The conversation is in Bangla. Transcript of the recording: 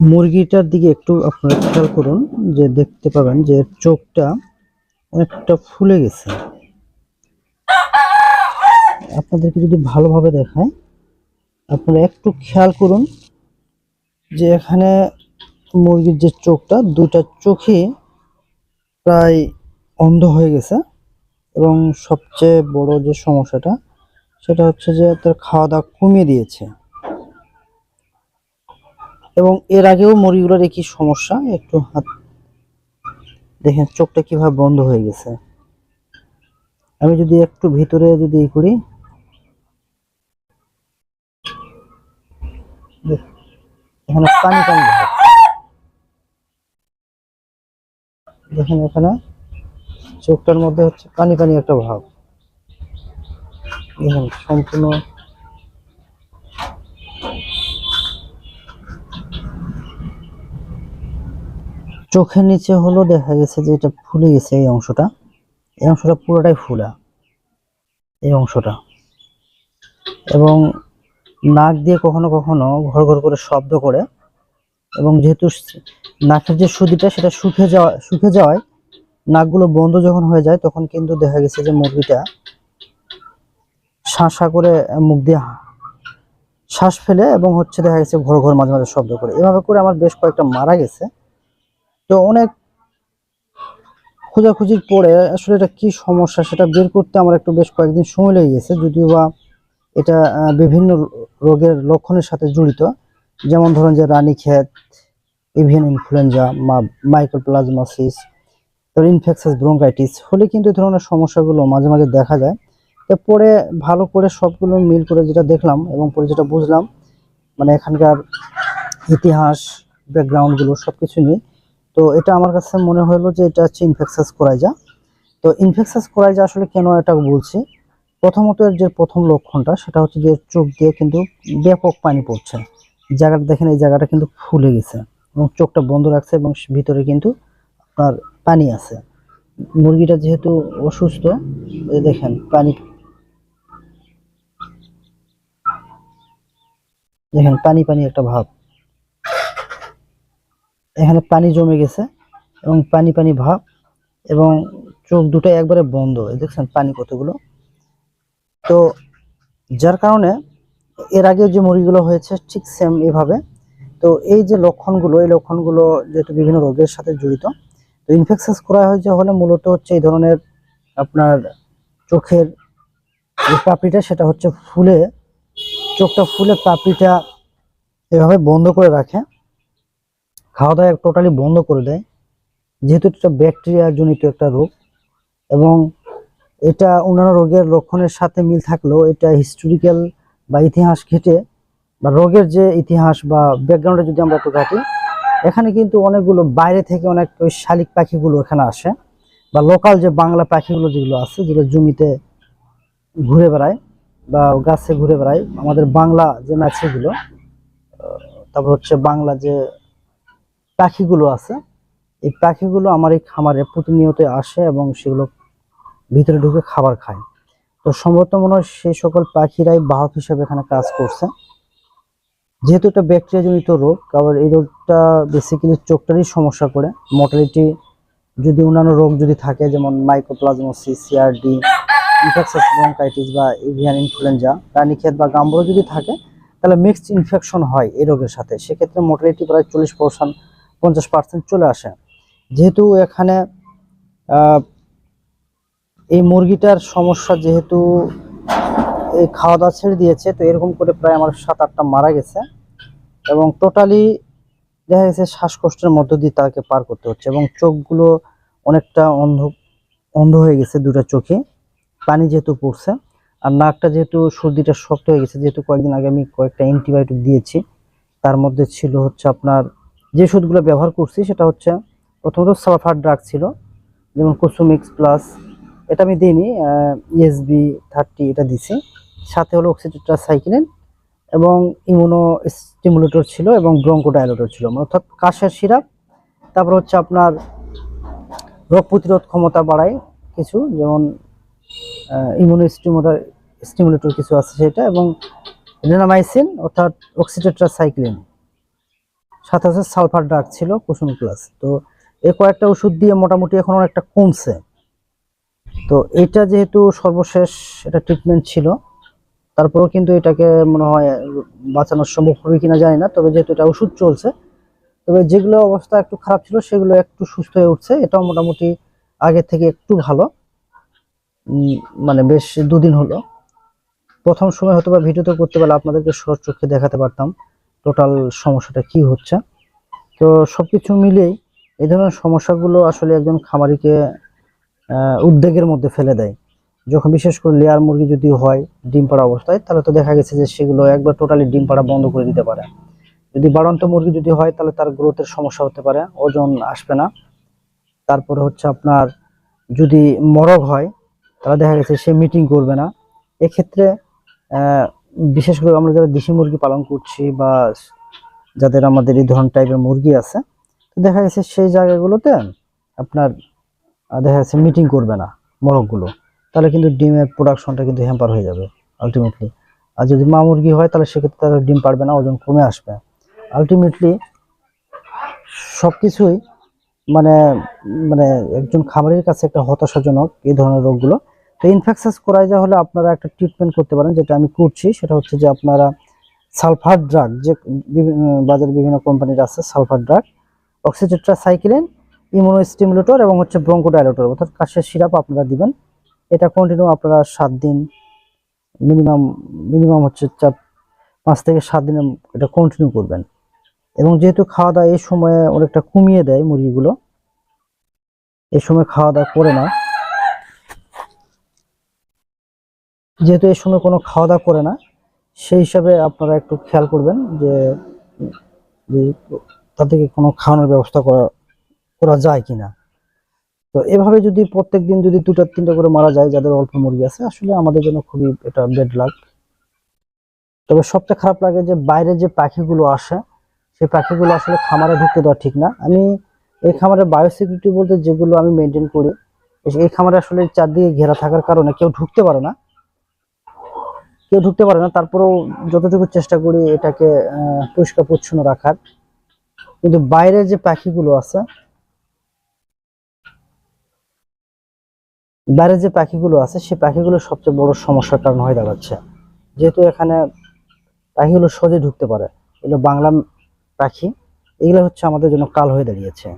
মুরগিটার দিকে একটু আপনারা খেয়াল করুন, যে দেখতে পাবেন যে চোখটা অনেকটা ফুলে গেছে। আপনাদেরকে যদি ভালোভাবে দেখায়, আপনারা একটু খেয়াল করুন যে এখানে মুরগির যে চোখটা দুটা চোখে প্রায় অন্ধ হয়ে গেছে। এবং সবচেয়ে বড় যে সমস্যাটা, সেটা হচ্ছে যে তার খাওয়া দাওয়া কমিয়ে দিয়েছে। এবং এর আগেও মুরগিগুলোর একই সমস্যা, একটু হাত দেখেন, চোখটা কীভাবে বন্ধ হয়ে গেছে আমি যদি একটু ভিতরে যদি ই করি এখানে পানি পানি। দেখেন এখানে চোখটার মধ্যে হচ্ছে পানি পানি একটা ভাব দেখেন, সম্পূর্ণ চোখের নিচে হলো দেখা গেছে যে এটা ফুলে গেছে এই অংশটা। এই অংশটা পুরোটাই ফুলা। এই অংশটা। এবং নাক দিয়ে কখনো কখনো ঘর ঘর করে শব্দ করে। এবং যেহেতু নাকের যে সুদিটা সেটা শুকিয়ে যাওয়া শুকিয়ে যাওয়ায় নাকগুলো বন্ধ যখন হয়ে যায়, তখন কিন্তু দেখা গেছে যে মুরগিটা শাঁসা করে মুখ দিয়ে শ্বাস ফেলে এবং হচ্ছে দেখা গেছে ঘর ঘর মাঝে মাঝে শব্দ করে। এভাবে করে আমার বেশ কয়েকটা মারা গেছে। তো অনেক খোঁজাখুঁজির পরে আসলে এটা কি সমস্যা সেটা বের করতে আমার একটু বেশ কয়েকদিন সময় লেগে গেছে, যদিও বা এটা বিভিন্ন রোগের লক্ষণের সাথে জড়িত। যেমন ধরুন যে রানীক্ষেত এভিয়ান ইনফ্লুয়েঞ্জা মাইক্রোপ্লাজমাসিস, তারপর ইনফেকশাস, ব্রঙ্কাইটিস, হলে কিন্তু এই ধরনের সমস্যাগুলো মাঝে মাঝে দেখা যায়। তো পরে ভালো করে সবগুলো মিল করে যেটা দেখলাম এবং পরে যেটা বুঝলাম মানে এখানকার ইতিহাস ব্যাকগ্রাউন্ডগুলো সব কিছু নিয়ে তো এটা আমার কাছে মনে হলো যে এটা হচ্ছে ইনফেকশাস কোরাইজা তো ইনফেকশাস কোরাইজা আসলে কেন এটা বলছি? প্রথমত এর যে প্রথম লক্ষণটা, সেটা হচ্ছে যে চোখ দিয়ে কিন্তু ব্যাপক পানি পড়ছে। জায়গাটা দেখেন, এই জায়গাটা কিন্তু ফুলে গেছে এবং চোখটা বন্ধ রাখছে এবং ভিতরে কিন্তু আপনার পানি আছে। মুরগিটা যেহেতু অসুস্থ দেখেন পানি দেখেন পানি পানি একটা ভাব। এখানে পানি জমে গেছে এবং পানি পানি ভাব এবং চোখ দুটো একবারে বন্ধ দেখছেন পানি কতগুলো। তো যার কারণে এর আগে যে মুরগিগুলো হয়েছে ঠিক সেম এভাবে। তো এই যে লক্ষণগুলো, এই লক্ষণগুলো যেহেতু বিভিন্ন রোগের সাথে জড়িত, তো ইনফেকশাস করা হয়েছে হলে মূলত হচ্ছে এই ধরনের আপনার চোখের যে পাপড়িটা, সেটা হচ্ছে ফুলে, চোখটা ফুলে পাপড়িটা এভাবে বন্ধ করে রাখে। খাওয়া দাওয়া টোটালি বন্ধ করে দেয়। যেহেতু এটা ব্যাকটেরিয়া জনিত একটা রোগ এবং এটা অন্যান্য রোগের লক্ষণের সাথে মিল থাকলেও এটা হিস্টোরিক্যাল বা ইতিহাস ঘেটে বা রোগের যে ইতিহাস বা ব্যাকগ্রাউন্ডে যদি আমরা একটু ঘাটি, এখানে কিন্তু অনেকগুলো বাইরে থেকে অনেক ওই শালিক পাখিগুলো এখানে আসে বা লোকাল যে বাংলা পাখিগুলো যেগুলো আছে, যেগুলো জমিতে ঘুরে বেড়ায় বা গাছে ঘুরে বেড়ায়, আমাদের বাংলা যে ম্যাচগুলো তারপর হচ্ছে বাংলা যে পাখিগুলো আছে। এই পাখিগুলো আমার এই খামারে প্রতিনিয়ত আসে এবং সেগুলো ভিতরে ঢুকে খাবার খায়। তো সম্ভবত মনে হয় সেই সকল পাখিরাই বাহক হিসেবে এখানে কাজ করছে। যেহেতু এটা ব্যাকটেরিয়া জনিত রোগ কারণ এই রোগটা বেসিক্যালি চোখটারই সমস্যা করে। মর্টালিটি যদি অন্যান্য রোগ যদি থাকে, যেমন মাইক্রোপ্লাজমোসিস সিআরডি ইনফেকশাস ব্রঙ্কাইটিস বা এভিয়ান ইনফ্লুয়েঞ্জা রানীক্ষেত বা গাম্বর যদি থাকে, তাহলে মিক্সড ইনফেকশন হয় এই রোগের সাথে। সেক্ষেত্রে মোটালিটি প্রায় চল্লিশ পার্সেন্ট পঞ্চাশ পার্সেন্ট চলে আসে। যেহেতু এখানে এই মুরগিটার সমস্যা যেহেতু এই খাওয়া দাওয়া ছেড়ে দিয়েছে, তো এরকম করে প্রায় আমার সাত আটটা মারা গেছে এবং টোটালি দেখা গেছে শ্বাসকষ্টের মধ্য দিয়ে তাকে পার করতে হচ্ছে এবং চোখগুলো অনেকটা অন্ধ অন্ধ হয়ে গেছে দুটো চোখে। পানি যেহেতু পড়ছে আর নাকটা যেহেতু সর্দিটা শক্ত হয়ে গেছে, যেহেতু কয়েকদিন আগে আমি কয়েকটা অ্যান্টিবায়োটিক দিয়েছি, তার মধ্যে ছিল হচ্ছে আপনার যে ওষুধগুলো ব্যবহার করছি সেটা হচ্ছে প্রথমত সালফার ড্রাগ ছিল, যেমন কুসুমিক্স প্লাস, এটা আমি দিইনি ইএসবি থার্টি এটা দিছি। সাথে হলো অক্সিটেট্রাসাইক্লিন এবং ইমিউনো স্টিমুলেটর ছিল এবং ব্রঙ্কোডাইলেটর ছিল। মানে অর্থাৎ কাশের সিরাপ তারপর হচ্ছে আপনার রোগ প্রতিরোধ ক্ষমতা বাড়ায় কিছু, যেমন ইমিউনো স্টিমুলার স্টিমুলেটর কিছু আছে সেটা, এবং রেনামাইসিন অর্থাৎ অক্সিটেট্রাসাইক্লিন সাথে সাথে সালফার ড্রাগ ছিল কুসুম প্লাস। তো এই কয়েকটা ওষুধ দিয়ে মোটামুটি এখন অনেকটা কমছে। তো এটা যেহেতু সর্বশেষ এটা ট্রিটমেন্ট ছিল, তারপরেও কিন্তু এটাকে মনে হয় বাঁচানো সম্ভব হবে কিনা জানি না, তবে যেহেতু এটা ওষুধ চলছে, তবে যেগুলো অবস্থা একটু খারাপ ছিল সেগুলো একটু সুস্থ হয়ে উঠছে, এটাও মোটামুটি আগে থেকে একটু ভালো। মানে বেশ দুদিন হলো। প্রথম সময় হয়তো বা ভিডিওতে করতে পারলে আপনাদেরকে সর চোখে দেখাতে পারতাম। টোটাল সমস্যাটা কি হচ্ছে? তো সব কিছু মিলিয়েই এই ধরনের সমস্যাগুলো আসলে একজন খামারিকে উদ্বেগের মধ্যে ফেলে দেয়। যখন বিশেষ করে লেয়ার মুরগি যদি হয় ডিম পাড়া অবস্থায়, তাহলে তো দেখা গেছে যে সেগুলো একবার টোটালি ডিম পাড়া বন্ধ করে দিতে পারে। যদি বাড়ন্ত মুরগি যদি হয়, তাহলে তার গ্রোথের সমস্যা হতে পারে, ওজন আসবে না। তারপরে হচ্ছে আপনার যদি মরগ হয়, তাহলে দেখা গেছে সে মিটিং করবে না। এক্ষেত্রে বিশেষ করে আমরা যারা দেশি মুরগি পালন করছি বা যাদের আমাদের এই ধরনের টাইপের মুরগি আছে, তো দেখা গেছে সেই জায়গাগুলোতে আপনার দেখা যাচ্ছে মিটিং করবে না মরগগুলো। তাহলে কিন্তু ডিমের প্রোডাকশনটা কিন্তু হ্যাম্পার হয়ে যাবে আলটিমেটলি আর যদি মা মুরগি হয়, তাহলে সেক্ষেত্রে তাদের ডিম পারবে না, ওজন কমে আসবে। আলটিমেটলি সব কিছুই মানে মানে একজন খামারের কাছে একটা হতাশাজনক এই ধরনের রোগগুলো ইনফেকশাস করাইজা হলে আপনারা একটা ট্রিটমেন্ট করতে পারেন, যেটা আমি করছি, সেটা হচ্ছে যে আপনারা সালফার ড্রাগ যে বাজারে বিভিন্ন কোম্পানির আছে সালফার ড্রাগ অক্সিটেট্রাসাইক্লিন ইমিউনোস্টিমুলেটর এবং হচ্ছে ব্রঙ্কোডাইলেটর অর্থাৎ কাশের সিরাপ আপনারা দিবেন। এটা কন্টিনিউ আপনারা সাত দিন মিনিমাম মিনিমাম হচ্ছে চার, পাঁচ থেকে সাত দিন এটা কন্টিনিউ করবেন। এবং যেহেতু খাওয়া দাওয়া এই সময়ে অনেকটা কমিয়ে দেয় মুরগিগুলো, এই সময় খাওয়া দাওয়া করে না যেহেতু এই সময় কোনো খাওয়া দাওয়া করে না, সেই হিসাবে আপনারা একটু খেয়াল করবেন যে তাদেরকে কোনো খাওয়ানোর ব্যবস্থা করা করা যায় কিনা। তো এভাবে যদি প্রত্যেক দিন যদি দুটা, তিনটা করে মারা যায়, যাদের অল্প মুরগি আছে, আসলে আমাদের জন্য খুবই এটা বেড লাগ তবে সবচেয়ে খারাপ লাগে যে বাইরে যে পাখিগুলো আসে, সেই পাখিগুলো আসলে খামারে ঢুকতে দেওয়া ঠিক না। আমি এই খামারে বায়োসিকিউরিটি বলতে যেগুলো আমি মেনটেন করি, এই খামারে আসলে চারদিকে ঘেরা থাকার কারণে কেউ ঢুকতে পারে না। কেউ ঢুকতে পারে না, তারপরেও যতটুকু চেষ্টা করি এটাকে পরিষ্কার পরিচ্ছন্ন রাখার। কিন্তু বাইরে যে পাখিগুলো আছে বাইরে যে পাখিগুলো আছে সেই পাখিগুলো সবচেয়ে বড় সমস্যার কারণ হয়ে দাঁড়াচ্ছে। যেহেতু এখানে পাখিগুলো সহজে ঢুকতে পারে, এগুলো বাংলা পাখি, এগুলো হচ্ছে আমাদের জন্য কাল হয়ে দাঁড়িয়েছে।